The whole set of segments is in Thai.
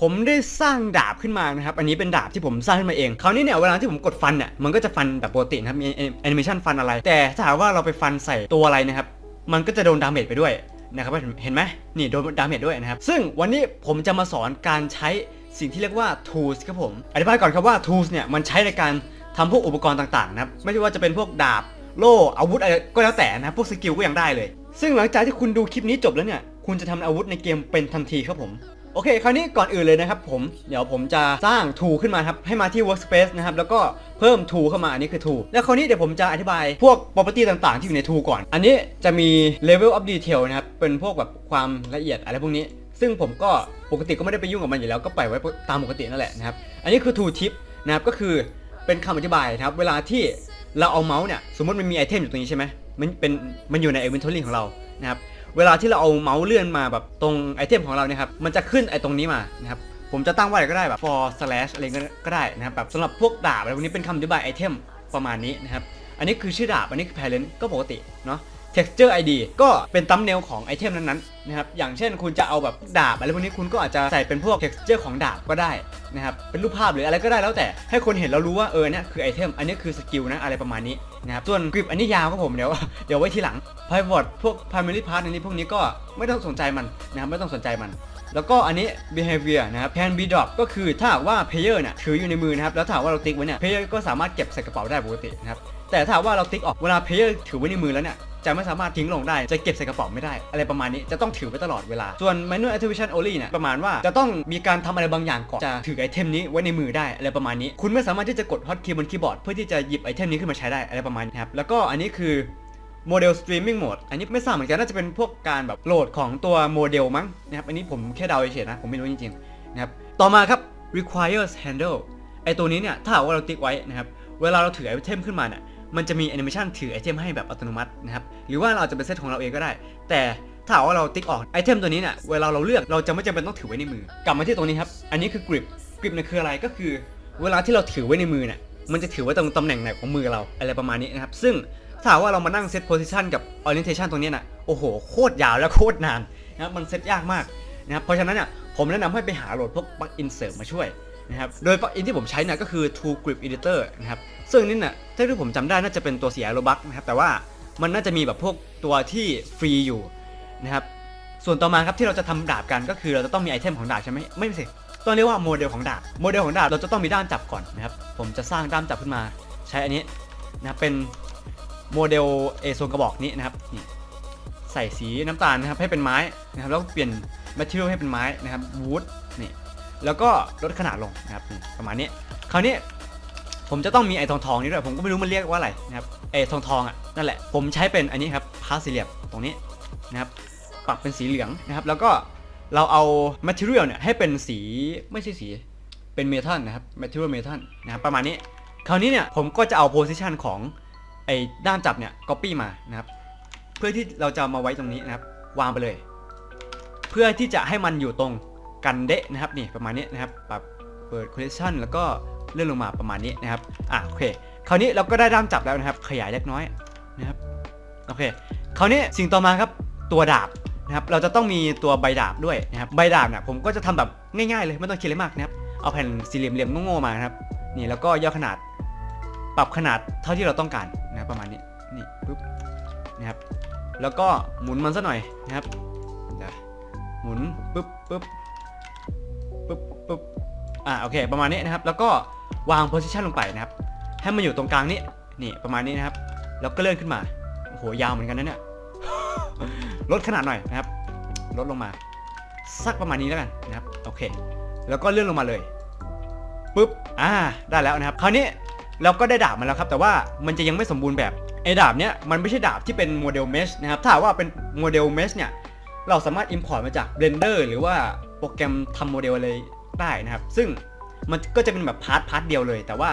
ผมได้สร้างดาบขึ้นมานะครับ อันนี้เป็นดาบที่ผมสร้างขึ้นมาเอง คราวนี้เนี่ยเวลาที่ผมกดฟันเนี่ยมันก็จะฟันแบบปกตินะครับมีแอนิเมชันฟันอะไร แต่ถ้าหากว่าเราไปฟันใส่ตัวอะไรนะครับ มันก็จะโดนดาเมจไปด้วยนะครับเห็นไหมนี่โดนดาเมจด้วยนะครับ ซึ่งวันนี้ผมจะมาสอนการใช้สิ่งที่เรียกว่า tools ครับผม อธิบายก่อนครับว่า tools เนี่ยมันใช้ในการทำพวกอุปกรณ์ต่างๆนะครับ ไม่ว่าจะเป็นพวกดาบ โล่ อาวุธอะไรก็แล้วแต่นะพวกสกิลก็ยังได้เลย ซึ่งหลังจากที่คุณดูคลิปนี้จบแล้วเนี่ย คุณจะทำอาวุธในเกมเป็นทันทีครับผม โอเคคราวนี้ก่อนอื่นเลยนะครับผมเดี๋ยวผมจะสร้าง tool ขึ้นมาครับให้มาที่ workspace นะครับแล้วก็เพิ่ม tool เข้ามาอันนี้คือ tool แล้วคราวนี้เดี๋ยวผมจะอธิบายพวก property ต่างๆ ที่อยู่ใน tool ก่อน อันนี้จะมี level of detail นะครับเป็นพวกแบบความละเอียดอะไรพวกนี้ ซึ่งผมก็ปกติก็ไม่ได้ไปยุ่งกับมันอยู่แล้วก็ปล่อยไว้ตามปกตินั่นแหละนะครับอันนี้คือ tool tip นะครับก็คือเป็นคำอธิบายนะครับเวลาที่เราเอาเมาส์เนี่ยสมมติมันมีไอเทมอยู่ตรงนี้ใช่ไหมมันเป็นมันอยู่ใน inventory ของเรานะครับ เวลาที่เราเอาเมาส์เลื่อนมาแบบตรงไอเทมของเราเนี่ยครับมันจะขึ้นไอตรงนี้มานะครับผมจะตั้งว่าอะไรก็ได้แบบ for slash อะไรก็ได้นะครับแบบสำหรับพวกดาบอะไรพวกนี้เป็นคำอธิบายไอเทมประมาณนี้นะครับอันนี้คือชื่อดาบอันนี้คือ parent ก็ปกติเนาะ texture id ก็เป็นตัมเนลของไอเทมนั้นๆนะครับอย่างเช่นคุณจะเอาแบบดาบอะไรพวกนี้คุณก็อาจจะใส่เป็นพวก texture ของดาบก็ได้นะครับเป็นรูปภาพหรืออะไรก็ได้แล้วแต่ให้คนเห็นแล้วรู้ว่าเออเนี่ยคือไอเทมอันนี้คือสกิลนะอะไรประมาณนี้ นะครับส่วนกริปอันนี้ยาวครับผมเดี๋ยวเดี๋ยวไว้ทีหลัง pivot พวก primary part อันนี้พวกนี้ก็ไม่ต้องสนใจมันนะครับไม่ต้องสนใจมัน แล้วก็อันนี้ behavior นะครับ can be drop ก็คือถ้าหากว่า player เนี่ยถืออยู่ในมือนะครับแล้วถ้าว่าเราติ๊กไว้เนี่ย player ก็สามารถเก็บใส่กระเป๋าได้ปกตินะครับแต่ถ้าว่าเราติ๊กออกเวลา player ถือไว้ในมือแล้วเนี่ย จะไม่สามารถทิ้งลงได้ จะเก็บใส่กระเป๋าไม่ได้ อะไรประมาณนี้จะต้องถือไว้ตลอดเวลา ส่วน manual activation only เนี่ยประมาณว่าจะต้องมีการทำอะไรบางอย่างก่อนจะถือไอเทมนี้ไว้ในมือได้อะไรประมาณนี้ คุณไม่สามารถที่จะกด hotkey บนคีย์บอร์ดเพื่อที่จะหยิบไอเทมนี้ขึ้นมาใช้ได้อะไรประมาณนี้ครับแล้วก็อันนี้คือโมเดลสตรีมมิ่งโหมดอันนี้ไม่ทราบเหมือนกันน่าจะเป็นพวกการแบบโหลดของตัวโมเดลมั้งนะครับอันนี้ผมแค่เดาเฉยๆนะผมไม่รู้จริงๆนะครับต่อมาครับ requires handle ไอตัวนี้เนี่ยถ้าหากว่าเราติ๊กไว้นะครับเวลาเราถือไอเทมขึ้นมาเนี่ย มันจะมีแอนิเมชันถือไอเทมให้แบบอัตโนมัตินะครับ หรือว่าเราจะเป็นเซตของเราเองก็ได้ แต่ถ้าว่าเราติ๊กออกไอเทมตัวนี้เนี่ยเวลาเราเลือกเราจะไม่จำเป็นต้องถือไว้ในมือ กลับมาที่ตรงนี้ครับ อันนี้คือกริปกริปเนี่ยคืออะไรก็คือ เวลาที่เราถือไว้ในมือเนี่ยมันจะถือไว้ตรงตำแหน่งไหนของมือเราอะไรประมาณนี้นะครับ ซึ่งถ้าว่าเรามานั่งเซตโพซิชันกับ orientation ตรงนี้นะโอ้โหโคตรยาวและโคตรนานนะครับมันเซตยากมากนะครับเพราะฉะนั้นเนี่ยผมแนะนำให้ไปหาโหลดพวก plugin เสริมมาช่วย นะครับ โดย plugin ที่ผมใช้เนี่ยก็คือ Tool Grip Editor นะครับ ซึ่งนี่เนี่ยถ้าที่ผมจำได้น่าจะเป็นตัวเสียโลบักนะครับ แต่ว่ามันน่าจะมีแบบพวกตัวที่ฟรีอยู่นะครับ ส่วนต่อมาครับที่เราจะทำดาบกันก็คือเราจะต้องมีไอเทมของดาบใช่ไหมไม่ใช่ต้องเรียกว่าโมเดลของดาบ โมเดลของดาบเราจะต้องมีด้ามจับก่อนนะครับ ผมจะสร้างด้ามจับขึ้นมาใช้อันนี้นะครับเป็นโมเดลเอโซนกระบอกนี้นะครับนี่ใส่สีน้ำตาลนะครับให้เป็นไม้นะครับแล้วก็เปลี่ยน material ให้เป็นไม้นะครับวูด แล้วก็ลดขนาดลงนะครับประมาณนี้คราวนี้ผมจะต้องมีไอ้ทองทองนี้ด้วยผมก็ไม่รู้มันเรียกว่าอะไรนะครับไอ้ทองทองอะนั่นแหละผมใช้เป็นอันนี้ครับพาสสี่เหลี่ยมตรงนี้นะครับปรับเป็นสีเหลืองนะครับ แล้วก็เราเอา material เนี่ยให้เป็นสีไม่ใช่สีเป็นเมทัลนะครับ material metal นะครับประมาณนี้ คราวนี้เนี่ยผมก็จะเอา position ของไอ้ด้ามจับเนี่ย copy มานะครับ เพื่อที่เราจะมาไว้ตรงนี้นะครับ วางไปเลย เพื่อที่จะให้มันอยู่ตรง กันเดะนะครับนี่ประมาณนี้นะครับปรับเปิด collection แล้วก็เลื่อนลงมาประมาณนี้นะครับอะโอเคคราวนี้เราก็ได้ด้ามจับแล้วนะครับ ขยายเล็กน้อยนะครับโอเคคราวนี้สิ่งต่อมาครับตัวดาบนะครับเราจะต้องมีตัวใบดาบด้วยนะครับใบดาบเนี่ยผมก็จะทำแบบง่ายๆเลยไม่ต้องคิดอะไรมากนะครับเอาแผ่นสี่เหลี่ยมๆโง่ๆมานะครับนี่แล้วก็ย่อขนาดปรับขนาดเท่าที่เราต้องการนะรประมาณนี้นี่ปุ๊บนะครับแล้วก็หมุนมันซะหน่อยนะครับหมุนปุ๊บปุ๊บ ปุ๊บปุ๊บอ่าโอเค ประมาณนี้นะครับ แล้วก็วางโพสิชันลงไปนะครับ ให้มันอยู่ตรงกลางนี้นี่ประมาณนี้นะครับ แล้วก็เลื่อนขึ้นมาโอ้โหยาวเหมือนกันนะเนี่ยลดขนาดหน่อยนะครับลดลงมาสักประมาณนี้แล้วกันนะครับโอเค แล้วก็เลื่อนลงมาเลยปุ๊บอ่าได้แล้วนะครับ คราวนี้เราก็ได้ดาบมาแล้วครับ แต่ว่ามันจะยังไม่สมบูรณ์แบบไอ้ดาบเนี้ยมันไม่ใช่ดาบที่เป็นโมเดลเมชนะครับถ้าว่าเป็นโมเดลเมชเนี่ยเราสามารถ Import มาจาก Blender หรือว่า โปรแกรมทำโมเดลอะไรได้นะครับ ซึ่งมันก็จะเป็นแบบพาร์ทพาร์ทเดียวเลย แต่ว่า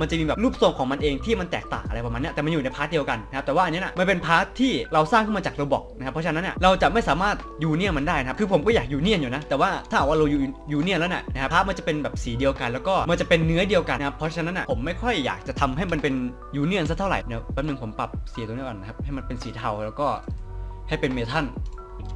มันจะมีแบบรูปทรงของมันเองที่มันแตกต่างอะไรประมาณนี้แต่มันอยู่ในพาร์ทเดียวกันนะครับแต่ว่าอันนี้นะมันเป็นพาร์ทที่เราสร้างขึ้นมาจากระบบนะครับเพราะฉะนั้นเนี่ยเราจะไม่สามารถยูเนียนมันได้นะครับคือผมก็อยากยูเนียนอยู่นะแต่ว่าถ้าหาว่าเรายูยูเนียนแล้วน่ะนะครับพาร์ทมันจะเป็นแบบสีเดียวกัน แล้วก็มันจะเป็นเนื้อเดียวกันนะครับเพราะฉะนั้นน่ะผมไม่ค่อยอยากจะทำให้มันเป็นยูเนียนสักเท่าไหร่เดี๋ยวแป๊บนึงผมปรับสีตรงนี้ก่อนนะครับให้มันเป็นสีเทาแล้วก็ให้เป็นเมทัล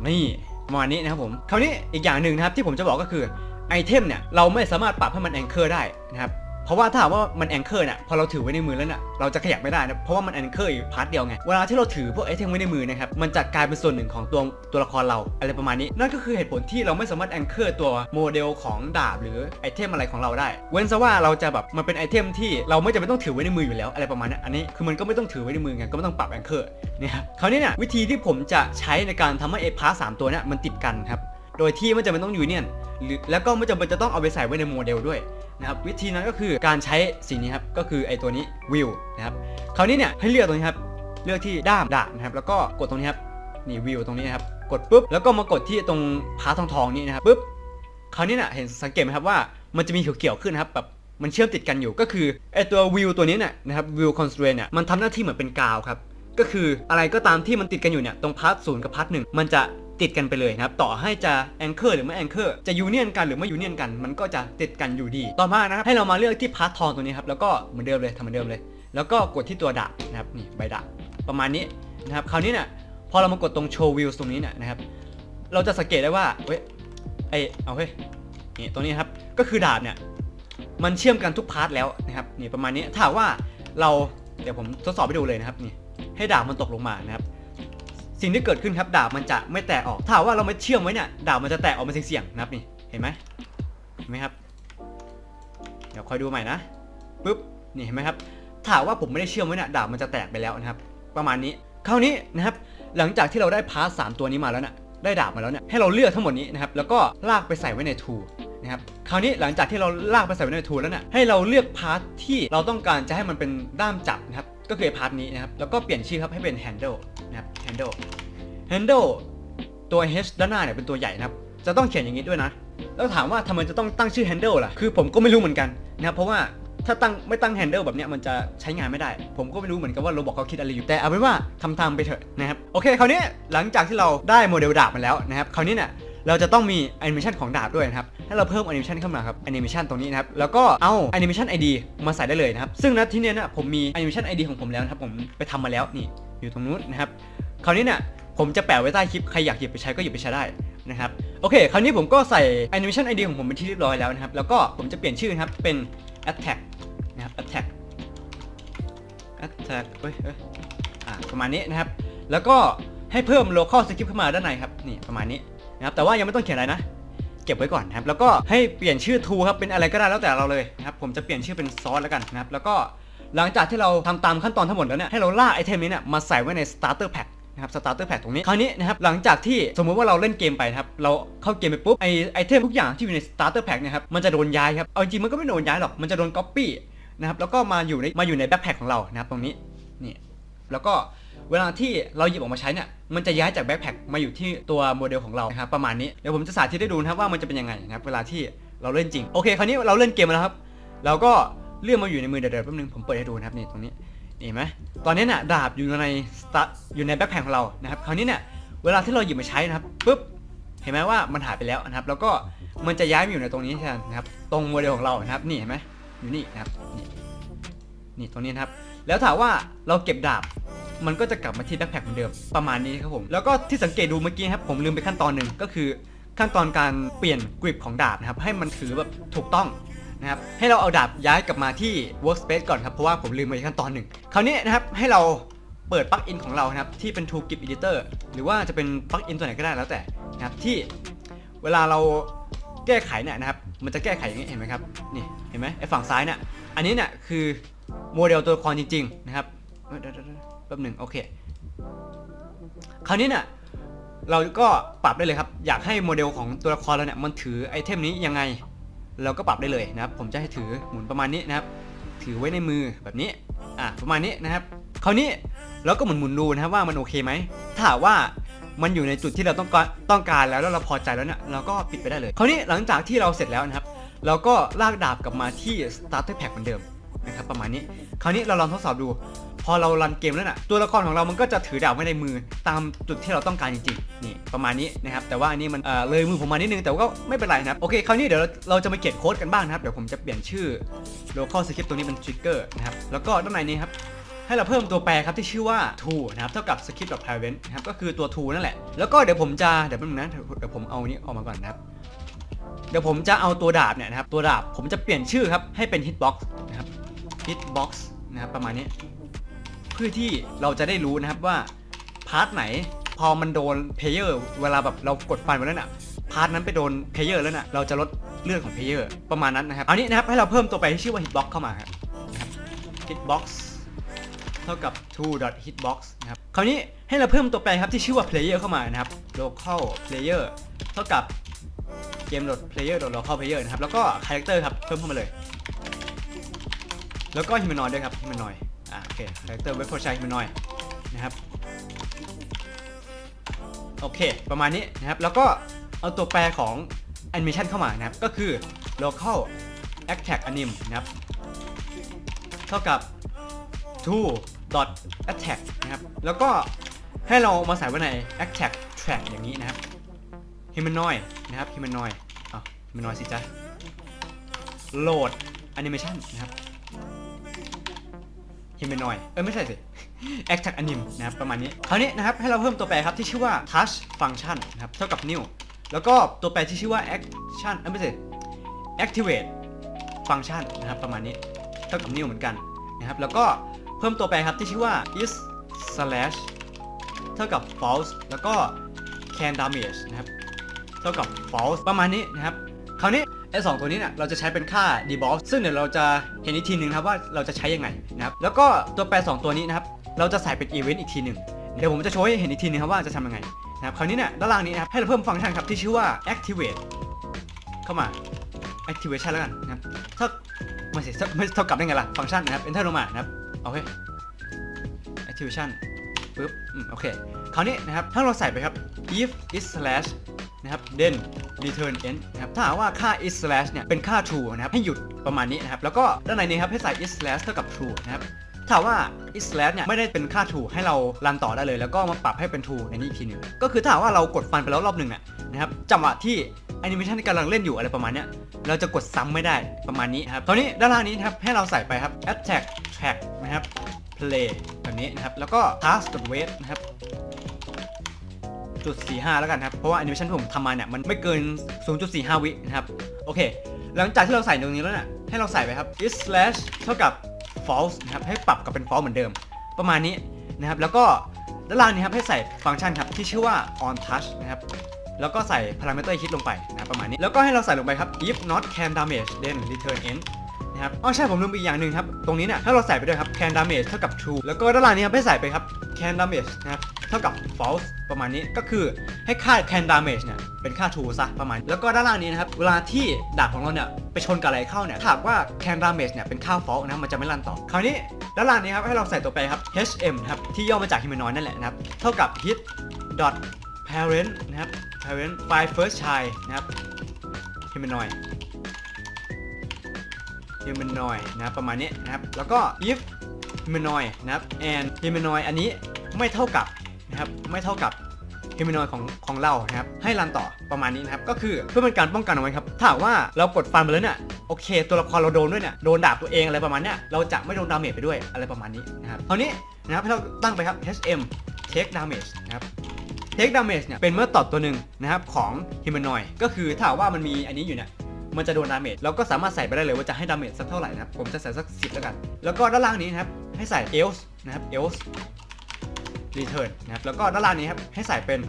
นี่ ประมาณนี้นะครับผมคราวนี้อีกอย่างหนึ่งนะครับที่ผมจะบอกก็คือไอเทมเนี่ยเราไม่สามารถปรับให้มันแองเกอร์ได้นะครับ เพราะว่าถ้าหากว่ามันแองเกอร์เนี่ยพอเราถือไว้ในมือแล้วเนี่ยเราจะขยับไม่ได้นะเพราะว่ามันแองเกอร์อยู่พาร์ทเดียวไงเวลาที่เราถือพวกไอเทมไว้ในมือนะครับมันจะกลายเป็นส่วนหนึ่งของตัวตัวละครเราอะไรประมาณนี้ นั่นก็คือเหตุผลที่เราไม่สามารถแองเกอร์ตัวโมเดลของดาบหรือไอเทมอะไรของเราได้ เว้นซะว่าเราจะแบบมันเป็นไอเทมที่เราไม่จำเป็นต้องถือไว้ในมืออยู่แล้วอะไรประมาณนี้อันนี้คือมันก็ไม่ต้องถือไว้ในมือไงก็ไม่ต้องปรับแองเกอร์เนี่ยครับคราวนี้เนี่ยวิธีที่ผมจะใช้ในการทำให้ไอพาร์ทสามตัวเนี่ยมันติดกันครับ โดยที่ไม่จำเป็นต้องยูเนียนหรือแล้วก็ไม่จำเป็นจะต้องเอาไปใส่ไว้ในโมเดลด้วยนะครับวิธีนั้นก็คือการใช้สิ่งนี้ครับก็คือไอตัวนี้วิวนะครับคราวนี้เนี่ยให้เลือกตรงนี้ครับเลือกที่ด้ามดาบนะครับแล้วก็กดตรงนี้ครับนี่วิวตรงนี้นครับกดปุ๊บแล้วก็มากดที่ตรงพาทองทองๆนี้นะครับปุ๊บคราวนี้เนี่ยเห็นสังเกตไหมครับว่ามันจะมีเขียวๆขึ้นนะครับแบบมันเชื่อมติดกันอยู่ก็คือไอตัววิวตัวนี้เนี่ยนะครับวิวคอนสตรนเนี่ยมันทำหน้าที่เหมือนเป็นกาวครับก็คืออะไรก็ตามที่มันติดกันอยู่เนี่ยตรงพาร์ทศูนย์กับพาร์ทหนึ่งมันจะ ติดกันไปเลยนะครับ ต่อให้จะแองเกอร์หรือไม่แองเกอร์จะยูเนียนกันหรือไม่ยูเนียนกัน มันก็จะติดกันอยู่ดี ต่อมานะครับให้เรามาเลือกที่พาร์ททองตัวนี้ครับแล้วก็เหมือนเดิมเลยทำเหมือนเดิมเลย แล้วก็กดที่ตัวดาบนะครับนี่ใบดาบประมาณนี้นะครับคราวนี้เนี่ยพอเรามากดตรงโชว์วิวตรงนี้เนี่ยนะครับ เราจะสังเกตได้ว่าเว้ยไอเอาเฮ้ยนี่ตรงนี้ครับก็คือดาบเนี่ยมันเชื่อมกันทุกพาร์ทแล้วนะครับนี่ประมาณนี้ถ้าว่าเราเดี๋ยวผมทดสอบให้ดูเลยนะครับนี่ให้ดาบมันตกลงมานะครับ สิ่งที่เกิดขึ้นครับดาบมันจะไม่แตกออก ถ้าว่าเราไม่เชื่อมไว้เนี่ยดาบมันจะแตกออกมาเสี่ยงๆนะครับนี่เห็นไหมเห็นไหมครับ เดี๋ยวคอยดูใหม่นะปุ๊บนี่เห็นไหมครับถ้าว่าผมไม่ได้เชื่อมไว้เนี่ยดาบมันจะแตกไปแล้วนะครับ ประมาณนี้คราวนี้นะครับหลังจากที่เราได้พาร์ทสามตัวนี้มาแล้วเนี่ยได้ดาบมาแล้วเนี่ยให้เราเลือกทั้งหมดนี้นะครับแล้วก็ลากไปใส่ไว้ในทูนะครับคราวนี้หลังจากที่เราลากไปใส่ไว้ในทูแล้วเนี่ยให้เราเลือกพาร์ทที่เราต้องการจะให้มันเป็นด้ามจับนะครับก็คือพาร์ทนี้นะครับแล้วก็เปลี่ยนชื่อครับให้เป็น handle ะครับ handle handle ตัว h ด้านหน้าเนี่ยเป็นตัวใหญ่นะครับ จะต้องเขียนอย่างนี้ด้วยนะ แล้วถามว่าทำไมจะต้องตั้งชื่อ handle ล่ะ คือผมก็ไม่รู้เหมือนกันนะครับเพราะว่าถ้าตั้งไม่ตั้ง handle แบบเนี้ยมันจะใช้งานไม่ได้ ผมก็ไม่รู้เหมือนกันว่าโรบอกเขาคิดอะไรอยู่ แต่เอาเป็นว่าทำตามไปเถอะนะครับ โอเคคราวนี้หลังจากที่เราได้โมเดลดาบมาแล้วนะครับคราวนี้เนี่ยเราจะต้องมีแอนิเมชันของดาบด้วยนะครับให้เราเพิ่มแอนิเมชันเข้ามาครับแอนิเมชันตรงนี้นะครับ แล้วก็เอาแอนิเมชัน ID มาใส่ได้เลยนะครับ ซึ่งณที่เนี้ยนะผมมีแอนิเมชัน ID ของผมแล้วนะครับ ผมไปทำมาแล้วนี่ อยู่ตรงนู้นนะครับ คราวนี้เนี่ยผมจะแปะไว้ใต้คลิป ใครอยากหยิบไปใช้ก็หยิบไปใช้ได้นะครับ โอเค คราวนี้ผมก็ใส่ Animation ID ของผมเป็นที่เรียบร้อยแล้วนะครับ แล้วก็ผมจะเปลี่ยนชื่อนะครับ เป็น Attack นะครับ Attack Attack เฮ้ยเฮ้ยอ่าประมาณนี้นะครับ แล้วก็ให้เพิ่ม local script เข้ามาด้านในครับ นี่ประมาณนี้นะครับ แต่ว่ายังไม่ต้องเขียนอะไรนะ เก็บไว้ก่อนนะครับ แล้วก็ให้เปลี่ยนชื่อ tool ครับ เป็นอะไรก็ได้แล้วแต่เราเลยนะครับ ผมจะเปลี่ยนชื่อเป็นซอสแล้วกันนะครับ แล้วก็ หลังจากที่เราทำตามขั้นตอนทั้งหมดแล้วเนี่ยให้เราลากไอเทมนี้เนี่ยมาใส่ไว้ใน starter pack นะครับ starter pack ตรงนี้ คราวนี้นะครับหลังจากที่สมมุติว่าเราเล่นเกมไปครับเราเข้าเกมไปปุ๊บไอไอเทมทุกอย่างที่อยู่ใน starter pack เนะครับมันจะโดนย้ายครับเอาจริงมันก็ไม่โดนย้ายหรอกมันจะโดน copy นะครับแล้วก็มาอยู่ในมาอยู่ใน backpack ของเรานะครับตรงนี้นี่แล้วก็เวลาที่เราหยิบออกมาใช้เนี่ยมันจะย้ายจากแบ็คแพคมาอยู่ที่ตัวโมเดลของเรานะครับประมาณนี้เดี๋ยวผมจะสาธิตให้ดูนะครับว่ามันจะเป็นยังไงนะครับเวลาที่เราเล่นจริงโอเคคราวนี้เราเล่นเกมแล้วครับเราก็ เลื่อนมาอยู่ในมือเดี๋ยวๆแป๊บนึงผมเปิดให้ดูนะครับนี่ตรงนี้นี่ไหมตอนนี้เนี่ยดาบอยู่ในสตาร์อยู่ในแบ็คแพคของเรานะครับคราวนี้เนี่ยเวลาที่เราหยิบมาใช้นะครับปุ๊บเห็นไหมว่ามันหายไปแล้วนะครับ แล้วก็มันจะย้ายมาอยู่ในตรงนี้แทนนะครับ ตรงโมเดลของเรานะครับนี่เห็นไหมอยู่นี่นะครับนี่นี่ตรงนี้นะครับ แล้วถามว่าเราเก็บดาบมันก็จะกลับมาที่แบ็คแพคเหมือนเดิมประมาณนี้ครับผม แล้วก็ที่สังเกตดูเมื่อกี้ครับผมลืมไปขั้นตอนหนึ่งก็คือขั้นตอนการเปลี่ยนกริปของดาบนะครับให้มันถือแบบถูกต้อง นะครับให้เราเอาดาบย้ายกลับมาที่ workspace ก่อนครับเพราะว่าผมลืมไปขั้นตอนหนึ่งคราวนี้นะครับให้เราเปิดปลั๊กอินของเรานะครับที่เป็น Tool Grip Editor หรือว่าจะเป็นปลั๊กอินตัวไหนก็ได้แล้วแต่นะครับที่เวลาเราแก้ไขเนี่ยนะครับมันจะแก้ไขอย่างนี้เห็นไหมครับนี่เห็นไหมไอ้ฝั่งซ้ายเนี่ยอันนี้เนี่ยคือโมเดลตัวละครจริงๆนะครับเดี๋ยวแป๊บหนึ่งโอเค คราวนี้เนี่ยเราก็ปรับได้เลยครับ อยากให้โมเดลของตัวละครเราเนี่ยมันถือไอเทมนี้ยังไง เราก็ปรับได้เลยนะครับ ผมจะให้ถือหมุนประมาณนี้นะครับ ถือไว้ในมือแบบนี้ อะประมาณนี้นะครับ คราวนี้เราก็หมุนหมุนดูนะครับว่ามันโอเคไหม ถ้าว่ามันอยู่ในจุดที่เราต้องการต้องการแล้วแล้วเราพอใจแล้วเนี่ยเราก็ปิดไปได้เลย คราวนี้หลังจากที่เราเสร็จแล้วนะครับ เราก็ลากดาบกลับมาที่ starter pack เหมือนเดิม นะครับประมาณนี้ คราวนี้เราลองทดสอบดู พอเรารันเกมแล้วน่ะตัวละครของเรามันก็จะถือดาบไว้ในมือตามจุดที่เราต้องการจริงๆนี่ประมาณนี้นะครับแต่ว่าอันนี้มันเออเลยมือผมมานิดนึงแต่ก็ไม่เป็นไรนะครับโอเคคราวนี้เดี๋ยวเราเราจะมาเขียนโค้ดกันบ้างนะครับเดี๋ยวผมจะเปลี่ยนชื่อ local script ตรงนี้เป็น trigger นะครับแล้วก็ด้านในนี้ครับให้เราเพิ่มตัวแปรครับที่ชื่อว่า to นะครับเท่ากับ script.parent นะครับก็คือตัว to นั่นแหละ แล้วก็เดี๋ยวผมจะเดี๋ยวแป๊บนึงนะเดี๋ยวผมเอานี้ออกมาก่อนนะครับเดี๋ยวผมจะเอาตัวดาบเนี่ยนะครับตัวดาบผมจะเปลี่ยนชื่อครับให้เป็น hitbox hitbox นะครับประมาณนี้ เพื่อที่เราจะได้รู้นะครับว่าพาร์ทไหนพอมันโดนเพลเยอร์เวลาแบบเรากดฟันไปแล้วน่ะพาร์ทนั้นไปโดนเพลเยอร์แล้วน่ะเราจะลดเลือดของเพลเยอร์ประมาณนั้นนะครับเอานี้นะครับให้เราเพิ่มตัวไปที่ชื่อว่า hitbox เข้ามาครับนะครับ hitbox เท่ากับ 2.hitbox นะครับคราวนี้ให้เราเพิ่มตัวแปรครับที่ชื่อว่า player เข้ามานะครับ local player เท่ากับ game player local player นะครับ แล้วก็ character ครับ เพิ่มเข้ามาเลย แล้วก็ฮิมานอยด้วยครับฮิมานอยอะโอเคคาแรคเตอร์เว็บโฟชัยฮิมานอยนะครับโอเค ประมาณนี้นะครับ แล้วก็เอาตัวแปรของแอนิเมชันเข้ามานะครับ ก็คือ local a c t a c anim นะครับ เท่ากับ to dot attack นะครับ แล้วก็ให้เรามาใส่ไว้ใน a c t a c track อย่างนี้นะครับ humanoid นะครับ humanoid อะ humanoid สิจ้าโหลดแอนิเมชันนะครับ humanoid เอ้ยไม่ใช่สิ attack anim นะครับประมาณนี้คราวนี้นะครับให้เราเพิ่มตัวแปรครับที่ชื่อว่า touch function นะครับเท่ากับ new แล้วก็ตัวแปรที่ชื่อว่า action เอ้ยไม่ใช่ activate function นะครับประมาณนี้เท่ากับ new เหมือนกันนะครับแล้วก็เพิ่มตัวแปรครับที่ชื่อว่า is slash เท่ากับ false แล้วก็ can damage นะครับ เท่ากับ false ประมาณนี้นะครับ คราวนี้ ไอ้สองตัวนี้เนี่ยเราจะใช้เป็นค่า debuff ซึ่งเดี๋ยวเราจะเห็นอีกทีหนึ่งครับว่าเราจะใช้ยังไงนะครับแล้วก็ตัวแปร 2 ตัวนี้นะครับเราจะใส่เป็น event อีกทีหนึ่งเดี๋ยวผมจะโชว์ให้เห็นอีกทีนึงครับว่าจะทำยังไงนะครับคราวนี้เนี่ยด้านล่างนี้นะครับให้เราเพิ่มฟังก์ชันครับที่ชื่อว่า activate เข้ามา activation แล้วกันนะครับถ้าไม่ใช่ไม่เท่ากับได้ไงล่ะฟังก์ชันนะครับ enter ลงมานะครับโอเค activation ปึ๊บอืมโอเคคราวนี้นะครับถ้าเราใส่ไปครับ if is slash นะครับ then return end นะครับถ้าหากว่าค่า is slash เนี่ยเป็นค่า true นะครับให้หยุดประมาณนี้นะครับแล้วก็ด้านในนี้ครับให้ใส่ is slash เท่ากับ true นะครับถ้าว่า is slash เนี่ยไม่ได้เป็นค่า true ให้เรารันต่อได้เลย แล้วก็มาปรับให้เป็น true ในนี้อีกทีหนึ่งก็คือถ้าว่าเรากดฟันไปแล้วรอบหนึ่งอะนะครับจังหวะที่แอนิเมชันกำลังเล่นอยู่อะไรประมาณเนี้ยเราจะกดซ้ำไม่ได้ประมาณนี้ครับตอนนี้ด้านล่างนี้ครับให้เราใส่ไปครับ attack track นะครับ play แบบนี้นะครับแล้วก็ task wait นะครับ จุด45 แล้วกันครับ เพราะว่าแอนิเมชันที่ผมทำมาเนี่ยมันไม่เกิน 0.45 วินะครับ โอเค หลังจากที่เราใส่ตรงนี้แล้วเนี่ยให้เราใส่ไปครับ is slash เท่ากับ false นะครับ ให้ปรับกับเป็น false เหมือนเดิม ประมาณนี้นะครับ แล้วก็ด้านล่างนี้ครับให้ใส่ฟังก์ชันครับที่ชื่อว่า on touch นะครับ แล้วก็ใส่ parameter hit ลงไปนะรประมาณนี้ แล้วก็ให้เราใส่ลงไปครับ if not can damage then return end นะครับอ๋อใช่ผมลืมไปอีกอย่างหนึ่งครับ ตรงนี้เนี่ยถ้าเราใส่ไปด้วยครับ can damage เท่ากับ true แล้วก็ด้านล่างนี้ครับให้ใส่ไปครับ can damage นะครับเท่ากับ false ประมาณนี้ก็คือให้ค่า can damage เนี่ยเป็นค่า true ซะประมาณ แล้วก็ด้านล่างนี้นะครับเวลาที่ดาบของเราเนี่ยไปชนกับอะไรเข้าเนี่ยถ้าหากว่า can damage เนี่ยเป็นค่า false นะมันจะไม่รันต่อคราวนี้ด้านล่างนี้ครับให้เราใส่ตัวแปรครับ hm นะครับที่ย่อมาจาก humanoid นั่นแหละนะครับเท่ากับ hit dot parent นะครับ parent by first child นะครับ humanoid humanoid นะประมาณนี้นะครับ แล้วก็ if humanoid นะครับ and humanoid อันนี้ไม่เท่ากับนะครับไม่เท่ากับ humanoid ของของเรานะครับให้รันต่อประมาณนี้นะครับ ก็คือเพื่อเป็นการป้องกันเอาไว้ครับถ้าว่าเรากดฟันไปแล้วเนี่ยโอเค ตัวละครเราโดนด้วยเนี่ยโดนดาบตัวเองอะไรประมาณเนี้ยเราจะไม่โดนดาเมจไปด้วยอะไรประมาณนี้นะครับคราวนี้นะครับให้เราตั้งไปครับ hm take damage นะครับ take damage เนี่ยเป็นเมื่อตอบตัวหนึ่งนะครับของ humanoid ก็คือถ้าว่ามันมีอันนี้อยู่เนี่ย มันจะโดนดาเมจเราก็สามารถใส่ไปได้เลยว่าจะให้ดาเมจสักเท่าไหร่นะครับผมจะใส่สัก 10 แล้วกัน แล้วก็ด้านล่างนี้นะครับให้ใส่ else นะครับ else return นะครับแล้วก็ด้านล่างนี้ครับให้ใส่เป็น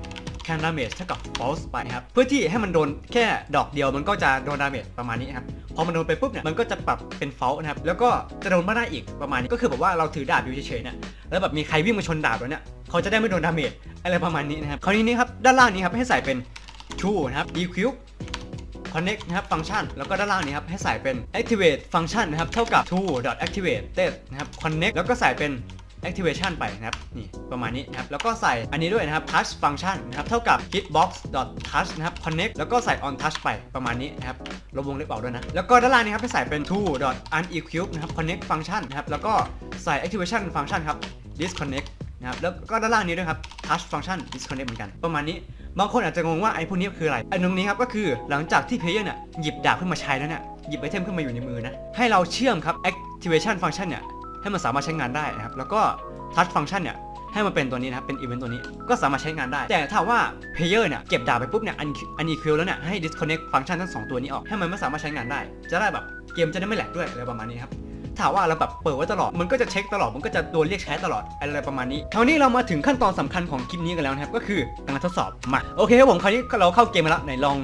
can damage เท่ากับ false ไปครับเพื่อที่ให้มันโดนแค่ดอกเดียวมันก็จะโดนดาเมจประมาณนี้ครับพอมันโดนไปปุ๊บเนี่ยมันก็จะปรับเป็น false นะครับแล้วก็จะโดนไม่ได้อีกประมาณนี้ก็คือแบบว่าเราถือดาบอยู่เฉยๆเนี่ยแล้วแบบมีใครวิ่งมาชนดาบเราเนี่ยเขาจะได้ไม่โดนดาเมจอะไรประมาณนี้นะครับคราวนี้นี่ครับด้านล่างนี้ครับให้ใส่เป็น true นะครับ equip connect นะครับฟังก์ชันแล้วก็ด้านล่างนี้ครับให้ใส่เป็น activate ฟังก์ชันนะครับเท่ากับ to activated นะครับ connect แล้วก็ใส่เป็น activation ไปนะครับ นี่ประมาณนี้นะครับ แล้วก็ใส่อันนี้ด้วยนะครับ touch function นะครับ เท่ากับ hitbox touch นะครับ connect แล้วก็ใส่ on touch ไปประมาณนี้นะครับลบวงเล็บออกด้วยนะ แล้วก็ด้านล่างนี้ครับให้ใส่เป็น to unequip นะครับ connect function นะครับ แล้วก็ใส่ activation function ครับ disconnect นะครับ แล้วก็ด้านล่างนี้ด้วยครับ touch function disconnect เหมือนกัน ประมาณนี้ บางคนอาจจะงงว่าไอ้พวกนี้คืออะไรไอ้ตรงนี้ครับก็คือหลังจากที่เพลเยอร์เนี่ยหยิบดาบขึ้นมาใช้แล้วเนี่ยหยิบไอเทมขึ้นมาอยู่ในมือนะให้เราเชื่อมครับ activation function เนี่ยให้มันสามารถใช้งานได้นะครับแล้วก็ touch function เนี่ยให้มันเป็นตัวนี้นะครับเป็นอีเวนต์ตัวนี้ก็สามารถใช้งานได้ แต่ถ้าว่าเพลเยอร์เนี่ยเก็บดาบไปปุ๊บเนี่ยอันอันอีคิวแล้วเนี่ยให้ disconnect ฟังก์ชันทั้งสองตัวนี้ออกให้มันไม่สามารถใช้งานได้ จะได้แบบเกมจะได้ไม่แหลกด้วยอะไรประมาณนี้ครับ ถ้าว่าเราแบบเปิดไว้ตลอด มันก็จะเช็คตลอด มันก็จะโดนเรียกใช้ตลอดอะไรประมาณนี้ คราวนี้เรามาถึงขั้นตอนสำคัญของคลิปนี้กันแล้วนะครับ ก็คือการทดสอบมาโอเคครับผม คราวนี้เราเข้าเกมมาแล้วไหนลอง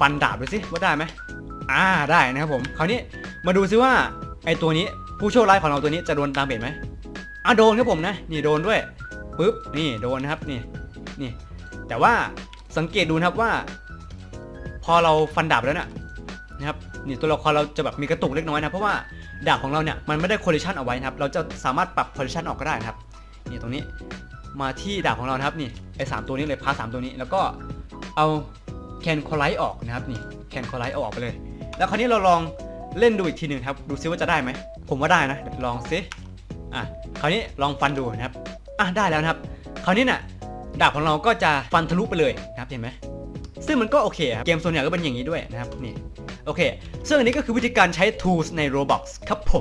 ฟันดาบดูสิว่าได้ไหมอ่าได้นะครับผม คราวนี้มาดูซิว่าไอตัวนี้ผู้โชคร้ายของเราตัวนี้จะโดนดาเมจไหมอะโดนครับผมนะ นี่โดนด้วยปึ๊บนี่โดนนะครับนี่นี่แต่ว่าสังเกตดูนะครับว่า พอเราฟันดาบแล้วน่ะนะครับนี่ตัวละครเราจะแบบมีกระตุกเล็กน้อยนะเพราะว่า ดาบของเราเนี่ยมันไม่ได้ collision เอาไว้นะครับ เราจะสามารถปรับ collision ออกก็ได้นะครับ นี่ตรงนี้มาที่ดาบของเรานะครับนี่ไอ้สามตัวนี้เลยพาสามตัวนี้แล้วก็เอา can collide ออกนะครับนี่ can collide เอาออกไปเลย แล้วคราวนี้เราลองเล่นดูอีกทีหนึ่งครับดูซิว่าจะได้ไหมผมว่าได้นะลองซิอะคราวนี้ลองฟันดูนะครับอะได้แล้วนะครับ คราวนี้น่ะดาบของเราก็จะฟันทะลุไปเลยนะครับเห็นไหมซึ่งมันก็โอเคครับเกมส่วนใหญ่ก็เป็นอย่างนี้ด้วยนะครับนี่ โอเค ซึ่งอันนี้ก็คือวิธีการใช้ tools ใน Roblox ครับผม